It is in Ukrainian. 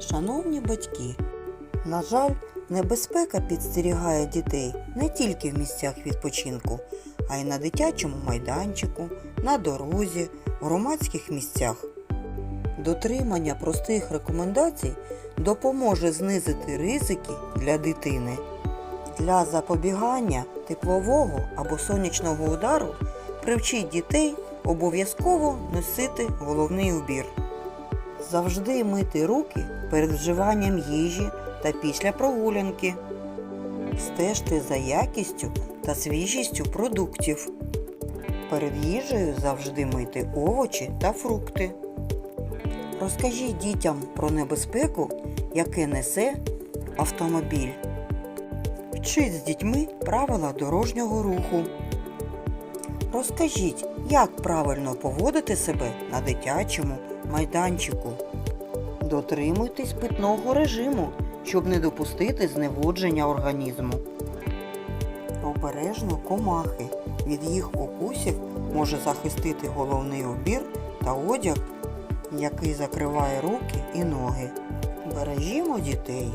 Шановні батьки, на жаль, небезпека підстерігає дітей не тільки в місцях відпочинку, а й на дитячому майданчику, на дорозі, в громадських місцях. Дотримання простих рекомендацій допоможе знизити ризики для дитини. Для запобігання теплового або сонячного удару привчіть дітей обов'язково носити головний убір. Завжди мити руки перед вживанням їжі та після прогулянки. Стежте за якістю та свіжістю продуктів. Перед їжею завжди мити овочі та фрукти. Розкажіть дітям про небезпеку, яке несе автомобіль. Вчіть з дітьми правила дорожнього руху. Розкажіть, як правильно поводити себе на дитячому майданчику. Дотримуйтесь питного режиму, щоб не допустити зневодження організму. Обережно комахи. Від їх укусів може захистити головний обір та одяг, який закриває руки і ноги. Бережімо дітей.